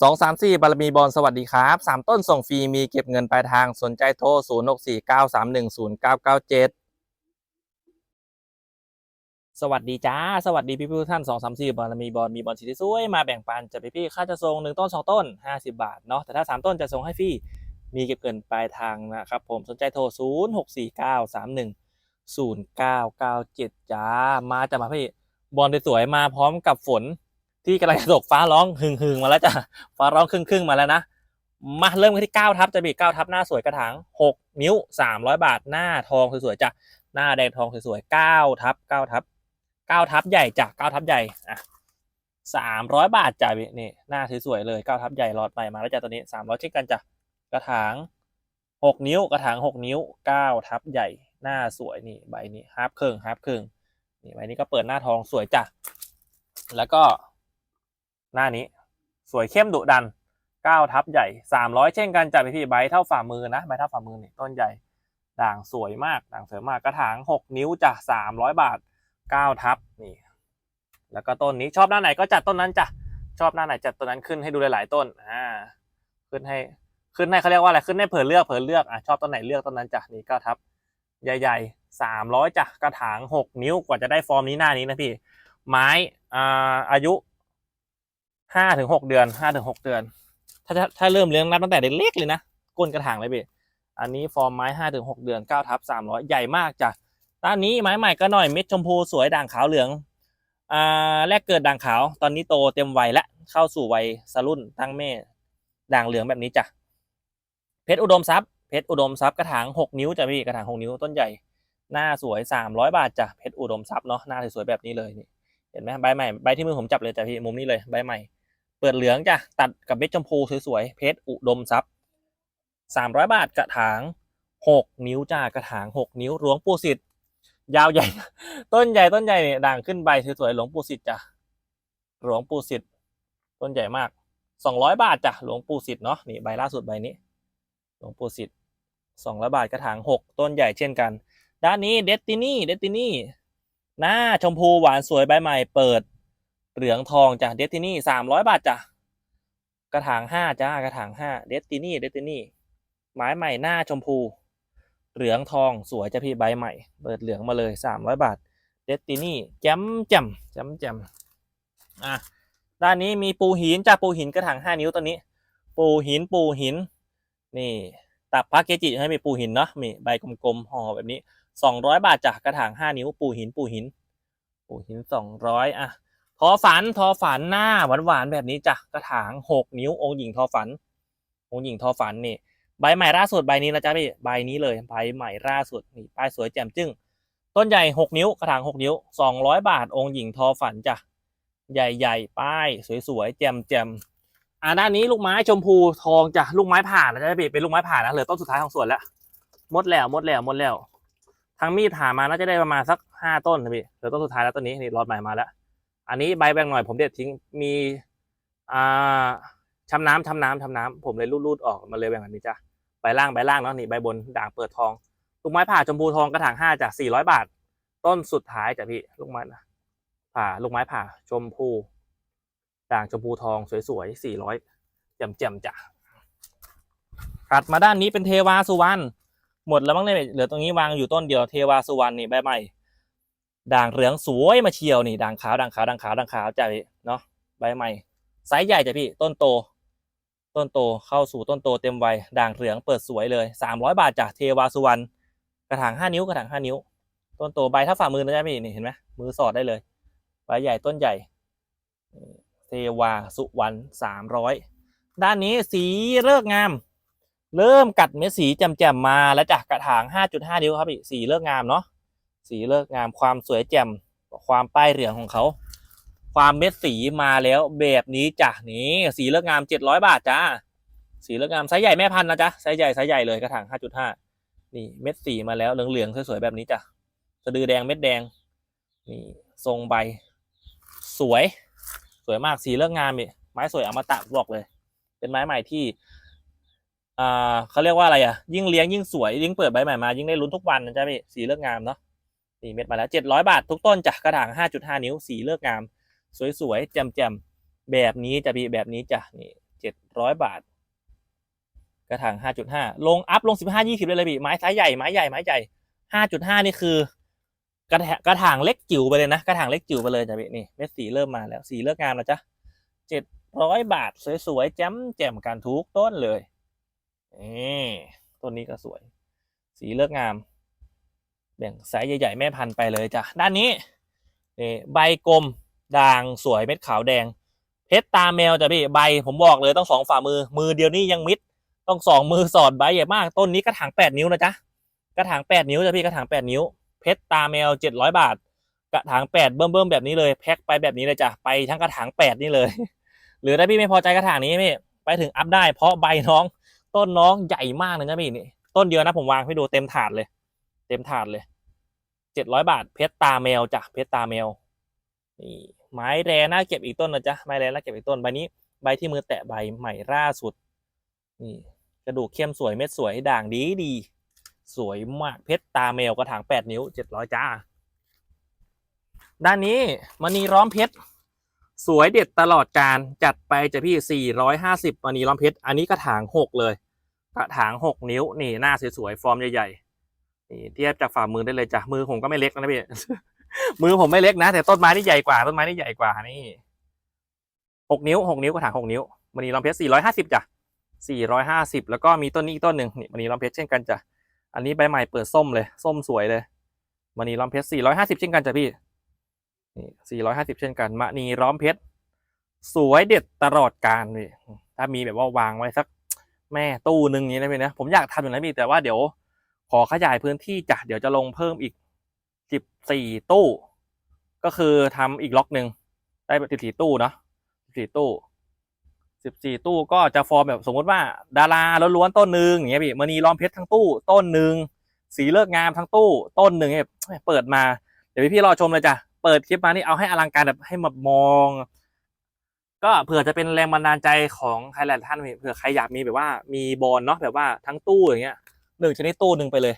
สองสามสี่บารมีบอลสวัสดีครับสามต้นส่งฟรีมีเก็บเงินปลายทางสนใจโทรศูนย์หกสี่เก้าสามหนึ่งศูนย์เก้าเก้าเจ็ดสวัสดีจ้า สวัสดีพี่ผู้ท่านสองสามสี่บารมีบอลมีบอลสีที่สวยมาแบ่งปันจะพี่พี่ค่าจะส่งหนึ่งต้นสองต้นห้าสิบาทเนาะแต่ถ้าสามต้นจะส่งให้ฟรีมีเก็บเงินปลายทางนะครับผมสนใจโทรศูนย์หกสี่เก้าสามหนึ่งศูนย์เก้าเก้าเจ็ดจ้า มาจะมาพี่บอลสวยๆมาพร้อมกับฝน ที่กำลังจะตกฟ้าร้องหึงหึงมาแล้วจ้ะฟ้าร้องครึ่งครึ่งมาแล้วนะมาเริ่มกันที่เก้าทับจะบีเก้าทับหน้าสวยกระถางหกนิ้วสามร้อยบาทหน้าทองสวยๆจ้ะหน้าแดงทองสวยๆเก้าทับเก้าทับเก้าทับใหญ่จ้ะเก้าทับใหญ่อะสามร้อยบาทจ้ะพี่นี่หน้าสวยๆเลยเก้าทับใหญ่หลอดใหม่มาแล้วจ้ะตัวนี้สามร้อยเช่นกันจ้ะกระถางหกนิ้วกระถางหกนิ้วเก้าทับใหญ่หน้าสวยนี่ใบนี้ฮาร์ปครึ่งฮาร์ปครึ่งนี่ใบนี้ก็เปิดหน้าทองสวยจ้ะแล้วก็ หน้านี้ สวยเข้มดุดัน9ทับใหญ่ 300 เช่นกันจัดไปพี่ใบเท่าฝ่ามือนะใบเท่าฝ่ามือนี่ต้นใหญ่ ด่างสวยมาก ด่างสวยมากกระถาง 6 นิ้วจ้ะ300 บาท 9 ทับนี่ แล้วก็ต้นนี้ชอบหน้าไหนก็จัดต้นนั้นจ้ะชอบหน้าไหนจัดต้นนั้นขึ้นให้ดูหลายๆต้นอ่าขึ้นให้ขึ้นให้เขาเรียกว่าอะไรขึ้นให้เผื่อเลือกเผื่อเลือกอะชอบต้นไหนเลือกต้นนั้นจ้ะนี่9ทับใหญ่ๆ300จ้ะกระถาง6นิ้วกว่าจะได้ฟอร์มนี้หน้านี้นะพี่ ไม้อ่าอายุ ห้าถึงหกเดือนห้าถึงหกเดือน ถ้าถ้าเริ่มเลี้ยงนับตั้งแต่เล็กๆเลยนะก้นกระถางเลยพี่อันนี้ฟอร์มไม้ห้าถึงหกเดือนเก้าทับสามร้อยใหญ่มากจ้ะด้านนี้ไม้ใหม่ก็หน่อยเม็ดชมพูสวยด่างขาวเหลืองอ่าแรกเกิดด่างขาว ตอนนี้โตเต็มวัยและเข้าสู่วัยสรุ่นตั้งแม่ด่างเหลืองแบบนี้จ้ะเพชรอุดมทรัพย์เพชรอุดมทรัพย์กระถางหกนิ้วจ้ะพี่กระถางหกนิ้วต้นใหญ่หน้าสวยสามร้อยบาทจ้ะเพชรอุดมทรัพย์เนาะหน้าสวยๆแบบนี้เลยนี่เห็นไหมใบใหม่ใบที่มือผมจับเลยจ้ะพี่มุมนี้เลยใบใหม่ ปิดเหลืองจ้ะตัดกับเม็ดชมพูสวยๆเพชรอุดมทรัพย์สามร้อยบาทกระถางหกนิ้วจ้ากระถางหกนิ้วหลวงปู่สิทธิ์ยาวใหญ่ ต้นใหญ่ต้นใหญ่เนี่ยด่างขึ้นใบสวยๆหลวงปู่สิทธิ์จ้ะหลวงปู่สิทธิ์ต้นใหญ่มากสองร้อยบาทจ้ะหลวงปู่สิทธิ์เนาะนี่ใบล่าสุดใบนี้ หลวงปู่สิทธิ์สองร้อยบาทกระถางหกต้นใหญ่เช่นกัน ด้านนี้เดสตินี่เดสตินี่หน้าชมพูหวานสวยใบใหม่เปิด เหลืองทองจ้ะเดสตินี่สามร้อยบาทจ้ะกระถางห้าจ้ากระถางห้าเดสตินี่เดสตินี่ไม้ใหม่หน้าชมพู เหลืองทองสวยจ้ะพี่ใบใหม่ เปิดเหลืองมาเลยสามร้อยบาทเดสตินี่แจ่มแจ่มแจ่มแจ่มอะด้านนี้มีปูหินจ้ะปูหินกระถางห้านิ้วตัวนี้ ปูหินปูหิน นี่ตับพาเกจิให้มีปูหินเนาะมีใบกลมๆห่อแบบนี้สองร้อยบาทจ้ะกระถางห้านิ้วปูหินปูหิน ปูหินสองร้อยอะ อฝันทอฝันหน้าหวานหวานๆแบบนี้จ้ะกระถางหกนิ้วองค์หญิงทอฝัน องค์หญิงทอฝันนี่ใบใหม่ล่าสุดใบนี้นะจ๊ะพี่ใบนี้เลยใบใหม่ล่าสุดนี่ป้ายสวยแจ่มจึ้งต้นใหญ่หกนิ้วกระถางหกนิ้วสองร้อยบาท องค์หญิงทอฝันจ้ะใหญ่ๆ ป้าย สวยๆแจ่มแจ่มอ่าด้านนี้ลูกไม้ชมพูทองจ้ะลูกไม้ผ่านนะจ๊ะพี่เป็นลูกไม้ผ่านนะเหลือต้นสุดท้ายของสวนแล้วหมดแล้วหมดแล้วหมดแล้วทางมีดหามาน่าจะได้ประมาณสักห้าต้นนะพี่เดี๋ยวต้นสุดท้ายแล้วต้นนี้นี่รอดใหม่มาแล้ว อันนี้ใบแบ่งหน่อยผมเด็ดทิ้งมีอ่าช้ำน้ำช้ำน้ำช้ำน้ำผมเลยรูดๆออกมาเลยแบ่งแบบนี้จ้ะใบล่างใบล่างเนาะนี่ใบบนด่างเปิดทองลูกไม้ผ่าชมพูทองกระถางห้าจ้ะสี่ร้อยบาท ต้นสุดท้ายจ้ะพี่ลูกไม้นะผ่าลูกไม้ผ่าชมพูด่างชมพูทองสวยๆสี่ร้อยแจ่มๆจ้ะถัดมาด้านนี้เป็นเทวาสุวรรณหมดแล้วมั้งเนี่ยเหลือตรงนี้วางอยู่ต้นเดียวเทวาสุวรรณนี่ใบใหม่ ด่างเหลืองสวยมาเชียวนี่ด่างขาวด่างขาวด่างขาวด่างขาวจ้ะพี่เนาะใบใหม่ไซส์ใหญ่จ้ะพี่ต้นโต ต้นโตเข้าสู่ต้นโตเต็มวัยด่างเหลืองเปิดสวยเลยสามร้อยบาทจ้ะเทวาสุวรรณกระถางห้านิ้วกระถางห้านิ้ว ต้นโตใบเท่าฝ่ามือนะจ๊ะพี่นี่เห็นไหมมือสอดได้เลยใบใหญ่ต้นใหญ่เทวาสุวรรณสามร้อยด้านนี้สีเลิกงาม เริ่มกัดเม็ดสีแจ่มๆมาแล้วจากกระถาง 5.5 นิ้วครับพี่สีเลิกงามเนาะ สีเลิกงามความสวยแจ่มความป้ายเหลืองของเขา ความเม็ดสีมาแล้วแบบนี้จ้ะนี่สีเลิกงาม700บาทจ้าสีเลิกงามไซส์ใหญ่แม่พันธุ์นะจ๊ะไซส์ใหญ่ไซส์ใหญ่เลยกระถาง5.5นี่เม็ดสีมาแล้วเหลืองๆสวยๆแบบนี้จ้ะสะดือแดงเม็ดแดงนี่ทรงใบ สวย สวยมากสีเลิกงามนี่ไม้สวยอมตะบอกเลย เป็นไม้ใหม่ที่อ่าเขาเรียกว่าอะไรอะ ยิ่งเลี้ยงยิ่งสวยยิ่งเปิดใบใหม่มายิ่งได้ลุ้นทุกวันนะจ๊ะพี่สีเลือกงามเนาะ นี่เม็ดมาแล้วเจ็ดร้อยบาททุกต้นจากกระถางห้าจุดห้านิ้วสีเลือกงาม สวยๆแจ่มๆแบบนี้จะพี่แบบนี้จ้ะนี่เจ็ดร้อยบาท กระถางห้าจุดห้าลงอัพลงสิบห้ายี่สิบเลยเลยพี่ไม้ไซส์ใหญ่ไม้ใหญ่ไม้ใหญ่ห้าจุดห้านี่คือกระถางกระถางเล็กจิ๋วไปเลยนะ กระถางเล็กจิ๋วไปเลยจ้ะพี่นี่เม็ดสีเริ่มมาแล้วสีเลิกงามแล้วจ้ะเจ็ดร้อยบาท สวยๆแจ่มแจ่มกันทุกต้นเลยนี่ต้นนี้ก็สวย สีเลิกงาม แบ่งไซส์ใหญ่ ๆ แม่พันธุ์ไปเลยจ้ะ ด้านนี้นี่ใบกลมด่างสวยเม็ดขาวแดง เพชรตาแมวจ้ะพี่ใบผมบอกเลยต้องสองฝ่ามือ มือเดียวนี่ยังมิด ต้องสองมือสอดใบใหญ่มาก ต้นนี้กระถางแปดนิ้วนะจ๊ะกระถางแปดนิ้วจ้ะพี่กระถางแปดนิ้ว เพชรตาแมวเจ็ดร้อยบาท กระถางแปดเบิ่มๆแบบนี้เลย แพ็คไปแบบนี้เลยจ้ะไปทั้งกระถางแปดนี่เลย หรือถ้าพี่ไม่พอใจกระถางนี้พี่ไปถึงอัพได้เพราะใบน้อง ต้นน้องใหญ่มากเลยนะพี่นี่ต้นเดียวนะผมวางให้ดูเต็มถาดเลย ต็มถาดเลยเจ็ดร้อยบาทเพชรตาแมวจ้ะเพชรตาแมวนี่ไม้แร่น่าเก็บอีกต้นนะจ๊ะไม้แร่น่าเก็บอีกต้นใบนี้ใบที่มือแตะใบใหม่ล่าสุดนี่กระดูกเข้มสวยเม็ดสวยด่างดีดี สวยมากเพชรตาแมวกระถางแปดนิ้วเจ็ดร้อยจ้า ด้านนี้มณีร้อมเพชรสวยเด็ดตลอดการจัดไปจะพี่ 450มณีร้อมเพชร อันนี้กระถาง 6 เลย กระถาง 6 นิ้ว นี่ หน้าสวยๆ ฟอร์มใหญ่ๆ นี่เทียบจากฝ่ามือได้เลยจ้ะมือผมก็ไม่เล็กนะพี่มือผมไม่เล็กนะ แต่ต้นไม้นี่ใหญ่กว่าต้นไม้นี่ใหญ่กว่านี่6นิ้ว6นิ้วกระถาง6นิ้วมณีร้อมเพชร450จ้ะ450แล้วก็มีต้นนี้อีกต้นหนึ่งนี่มณีร้อมเพชรเช่นกันจ้ะอันนี้ใบใหม่เปิดส้มเลยส้มสวยเลยมณีร้อมเพชร450เช่นกันจ้ะพี่นี่450เช่นกันมะนีร้อมเพชรสวยเด็ดตลอดการเลยถ้ามีแบบว่าวางไว้สักแม่ตู้หนึ่งนี้นะพี่นะผมอยากทำอย่างนั้นพี่แต่ว่าเดี๋ยว ขอขยายพื้นที่จ้ะเดี๋ยวจะลงเพิ่มอีก14ตู้ ก็คือทำอีกล็อกหนึ่งได้แบบ14ตู้เนาะ14ตู้14ตู้ก็จะฟอร์มแบบสมมติว่า ดาราล้วนๆต้นหนึ่งอย่างเงี้ยพี่มณีล้อมเพชรทั้งตู้ต้นหนึ่งสีเลิกงามทั้งตู้ต้นหนึ่งเนี่ยเปิดมา เดี๋ยวพี่รอชมเลยจ้ะเปิดคลิปมานี่เอาให้อลังการแบบให้มามอง ก็เผื่อจะเป็นแรงบันดาลใจของใครหลายท่านเผื่อใครอยากมีแบบว่ามีบอลเนาะแบบว่าทั้งตู้อย่างเงี้ย หนึ่งชนิดตู้หนึ่งไปเลย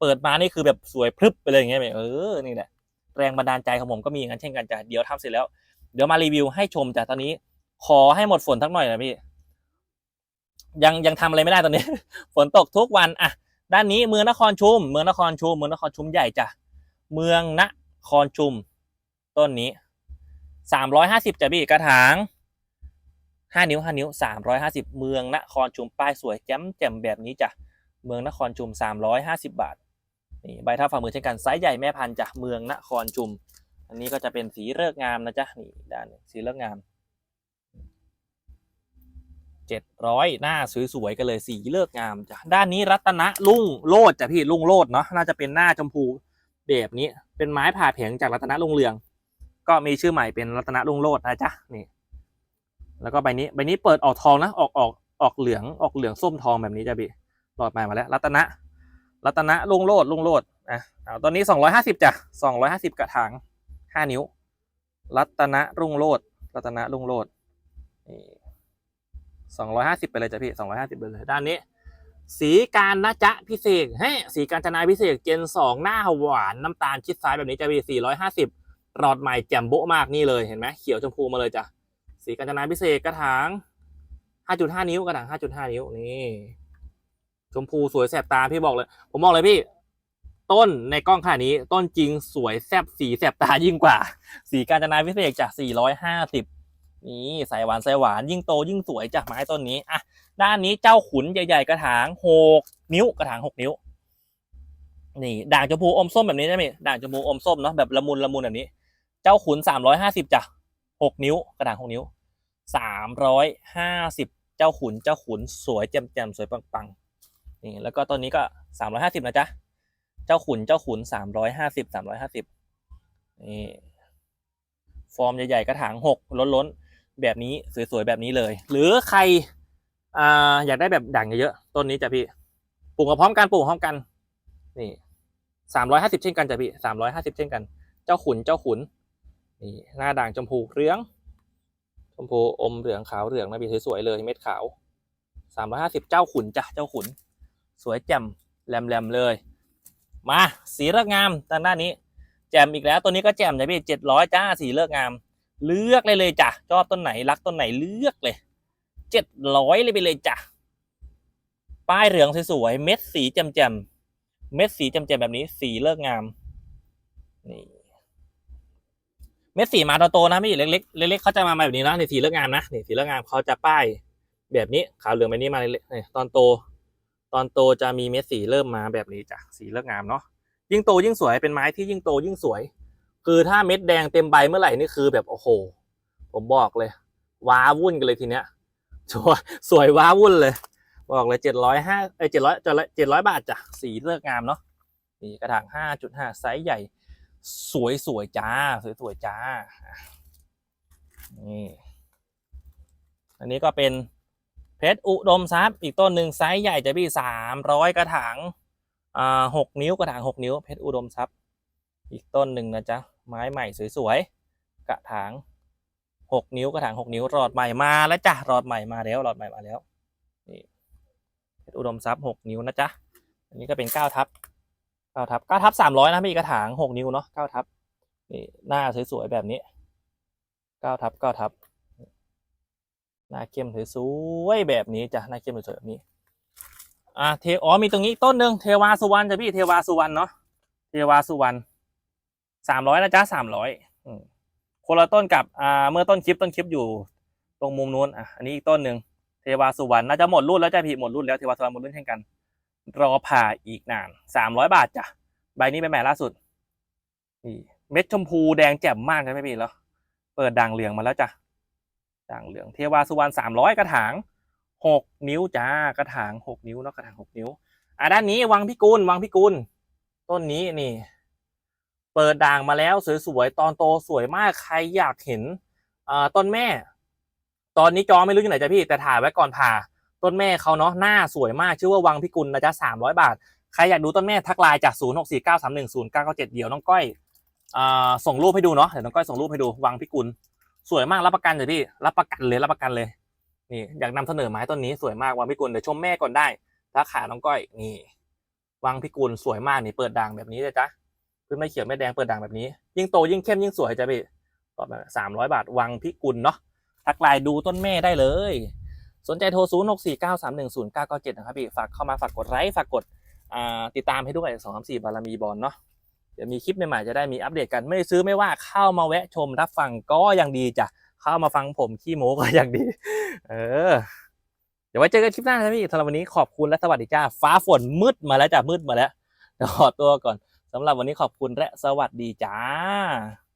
เปิดมานี่คือแบบสวยพรึบไปเลยอย่างเงี้ยเออนี่แหละแรงบันดาลใจของผมก็มีอย่างนั้นเช่นกันจ้ะเดี๋ยวทำเสร็จแล้ว เดี๋ยวมารีวิวให้ชมจ้ะตอนนี้ ขอให้หมดฝนทักหน่อยนะพี่ ยังยังทำอะไรไม่ได้ตอนนี้ ฝนตกทุกวันอะด้านนี้เมืองนครชุม เมืองนครชุม เมืองนครชุมใหญ่จ้ะเมืองนครชุม ต้นนี้สามร้อยห้าสิบจ้ะพี่กระถางห้านิ้วห้านิ้วสามร้อยห้าสิบเมืองนครชุมป้ายสวยแจ่มแจ่มแบบนี้จ้ะ เมืองนครชุมสามร้อยห้าสิบาทนี่ใบเท่าฝ่ามือเช่นกันไซส์ใหญ่แม่พันธุ์จ้ะเมืองนครชุม อันนี้ก็จะเป็นสีเลิกงามนะจ๊ะนี่ด้านสีเลิกงามเจ็ดร้อยหน้าสวยๆกันเลยสีเลิกงามจ้ะด้านนี้รัตนะลุ่งโลดจ้ะพี่ลุ่งโลดเนาะน่าจะเป็นหน้าชมพูแบบนี้เป็นไม้ผ่าแผงจากรัตนะลุ่งเรือง ก็มีชื่อใหม่เป็นรัตนะลุ่งโลดนะจ๊ะนี่ แล้วก็ใบนี้ใบนี้เปิดออกทองนะออกออกออกเหลืองออกเหลืองส้มทองแบบนี้จ้ะพี่ หลอดใหม่มาแล้ว รัตนะ รัตนะลุงโลดลุงโลดอะเอาตอนนี้สองร้อยห้าสิบจ้ะสองร้อยห้าสิบกระถางห้านิ้ว รัตนะรุ่งโลดรัตนะรุ่งโลดนี่สองร้อยห้าสิบไปเลยจ้ะพี่สองร้อยห้าสิบไปเลยด้านนี้ สีการนะจ๊ะพิเศษเฮ้สีการจนาพิเศษเจนสองหน้าหวานน้ำตาลชิดซ้ายแบบนี้จะมีสี่ร้อยห้าสิบหลอดใหม่แจ่มโบ๊ะมากนี่เลยเห็นไหมเขียวชมพูมาเลยจ้ะสีการจนาพิเศษกระถางห้าจุดห้านิ้วกระถางห้าจุดห้านิ้วนี่ มพูสวยแสบตาพี่บอกเลย ผมบอกเลยพี่ ต้นในกล้องขนาดนี้ ต้นจริงสวยแซบสีแสบตายิ่งกว่า สีการจนาพิเศษจากสี่ร้อยห้าสิบนี่ใสหวานใสหวานยิ่งโตยิ่งสวยจากไม้ต้นนี้อะด้านนี้เจ้าขุนใหญ่ ๆ กระถางหกนิ้วกระถางหกนิ้ว นี่ ด่างชมพูอมส้มแบบนี้ใช่ไหมด่างชมพูอมส้มเนาะแบบละมุนละมุนแบบนี้ เจ้าขุนสามร้อยห้าสิบจ้ะหกนิ้ว กระถางหกนิ้วสามร้อยห้าสิบเจ้าขุนเจ้าขุนสวยแจ่มๆสวยปังๆ นี่แล้วก็ต้นนี้ก็สามร้อยห้าสิบนะจ๊ะ เจ้าขุนเจ้าขุนสามร้อยห้าสิบสามร้อยห้าสิบนี่ฟอร์มใหญ่ๆกระถางหกล้นๆ แบบนี้สวยๆแบบนี้เลย หรือใครอ่าอยากได้แบบด่างเยอะๆต้นนี้จ้ะพี่ปลูกมาพร้อมกันปลูกพร้อมกัน นี่สามร้อยห้าสิบเช่นกันจ้ะพี่สามร้อยห้าสิบเช่นกัน เจ้าขุนเจ้าขุนนี่หน้าด่างชมพูเหลืองชมพูอมเหลืองขาวเหลืองนะพี่สวยๆเลยเม็ดขาวสามร้อยห้าสิบเจ้าขุนจ้ะเจ้าขุน สวยแจ่มแหลมๆเลย มาสีเลิกงามทางด้านนี้ แจ่มอีกแล้วตัวนี้ก็แจ่มจ้ะพี่เจ็ดร้อยจ้าสีเลิกงาม เลือกเลยเลยจ้ะชอบต้นไหนรักต้นไหนเลือกเลยเจ็ดร้อยเลยไปเลยจ้ะป้ายเหลืองสวยๆเม็ดสีแจ่มๆเม็ดสีแจ่มๆแบบนี้ สีเลิกงามนี่เม็ดสีมาโตๆนะพี่เล็กๆเล็กๆเขาจะมาแบบนี้นะนี่สีเลิกงามนะนี่สีเลิกงามเขาจะป้ายแบบนี้ขาวเหลืองแบบนี้มาเล็กๆตอนโต ตอนโตจะมีเม็ดสีเริ่มมาแบบนี้จ้ะสีเลิกงามเนาะยิ่งโตยิ่งสวยเป็นไม้ที่ยิ่งโตยิ่งสวย คือถ้าเม็ดแดงเต็มใบเมื่อไหร่นี่คือแบบโอ้โห ผมบอกเลย ว้าวุ่นกันเลยทีเนี้ยสวยสวยว้าวุ่นเลย บอกเลยเจ็ดร้อยห้าเอ้เจ็ดร้อยเจ็ดร้อยบาทจ้ะสีเลิกงามเนาะนี่กระถางห้าจุดห้าไซส์ใหญ่ สวยสวยๆจ้า สวยสวยๆจ้านี่อันนี้ก็เป็น เพชรอุดมทรัพย์อีกต้นหนึ่งไซส์ใหญ่จะพี่สามร้อยกระถางอ่าหกนิ้วกระถางหกนิ้ว เพชรอุดมทรัพย์ อีกต้นหนึ่งนะจ๊ะไม้ใหม่สวยๆกระถางหกนิ้วกระถางหกนิ้วรอดใหม่มาแล้วจ้ะรอดใหม่มาแล้วรอดใหม่มาแล้วนี่เพชรอุดมทรัพย์หกนิ้วนะจ๊ะอันนี้ก็เป็นเก้าทับเก้าทับเก้าทับสามร้อยนะพี่กระถางหกนิ้วเนาะเก้าทับนี่หน้าสวยๆแบบนี้เก้าทับเก้าทับ หน้าเข้มสวยๆแบบนี้จ้ะหน้าเข้มสวยๆแบบนี้ อ่าเทอ๋อมีตรงนี้ต้นหนึ่งเทวาสุวรรณจ้ะพี่เทวาสุวรรณเนาะเทวาสุวรรณสามร้อยนะจ๊ะสามร้อยคนละต้นกับอ่าเมื่อต้นคลิปต้นคลิปอยู่ ตรงมุมนู้นอะอันนี้อีกต้นหนึ่งเทวาสุวรรณน่าจะหมดรุ่นแล้วจ้ะพี่หมดรุ่นแล้วเทวาสุวรรณหมดรุ่นเช่นกัน รอผ่าอีกนานสามร้อยบาทจ้ะใบนี้เป็นแหม่ล่าสุดนี่เม็ดชมพูแดงแจ่มมากใช่ไหมพี่แล้วเปิดด่างเหลืองมาแล้วจ้ะ ด่างเหลืองเทวาสุวรรณสามร้อยกระถางหกนิ้วจ้ากระถางหกนิ้วเนาะกระถางหกนิ้ว อะด้านนี้วังพิกุลวังพิกุลต้นนี้นี่ เปิดด่างมาแล้วสวยๆตอนโตสวยมากใครอยากเห็นอ่าต้นแม่ ตอนนี้จอไม่รู้อยู่ไหนจ้ะพี่แต่ถ่ายไว้ก่อนผ่า ต้นแม่เขาเนาะหน้าสวยมากชื่อว่าวังพิกุลนะจ๊ะสามร้อยบาทใครอยากดูต้นแม่ทักไลน์จากศูนย์หกสี่เก้าสามหนึ่งศูนย์เก้าเก้าเจ็ดเดี๋ยวน้องก้อยอ่าส่งรูปให้ดูเนาะเดี๋ยวน้องก้อยส่งรูปให้ดูวังพิกุล สวยมากรับประกันเลยพี่รับประกันเลยรับประกันเลย นี่อยากนำเสนอไม้ต้นนี้สวยมากวังพิกุลเดี๋ยวชมแม่ก่อนได้ถ้าขาน้องก้อยนี่วังพิกุลสวยมากนี่เปิดด่างแบบนี้เลยจ้ะขึ้นไม่เขียวไม่แดงเปิดด่างแบบนี้ ยิ่งโตยิ่งเข้มยิ่งสวยจ้ะพี่ตอบมาสามร้อยบาทวังพิกุลเนาะทักไลน์ดูต้นแม่ได้เลย สนใจโทรศูนย์หกสี่เก้าสามหนึ่งศูนย์เก้าเก้าเจ็ดนะครับพี่ฝากเข้ามาฝากกดไลค์ฝากกดติดตามให้ด้วยสองสามสี่บารมีบอลเนาะ ดี๋ยวมีคลิปใหม่ๆจะได้มีอัปเดตกันไม่ซื้อไม่ว่าเข้ามาแวะชมรับฟังก็ยังดีจ้ะเข้ามาฟังผมขี้โม้ก็ยังดี เออ เดี๋ยวไว้เจอกันคลิปหน้านะพี่สำหรับวันนี้ขอบคุณและสวัสดีจ้าฟ้าฝนมืดมาแล้วจ้ะมืดมาแล้วเดี๋ยวขอตัวก่อนสำหรับวันนี้ขอบคุณและสวัสดีจ้า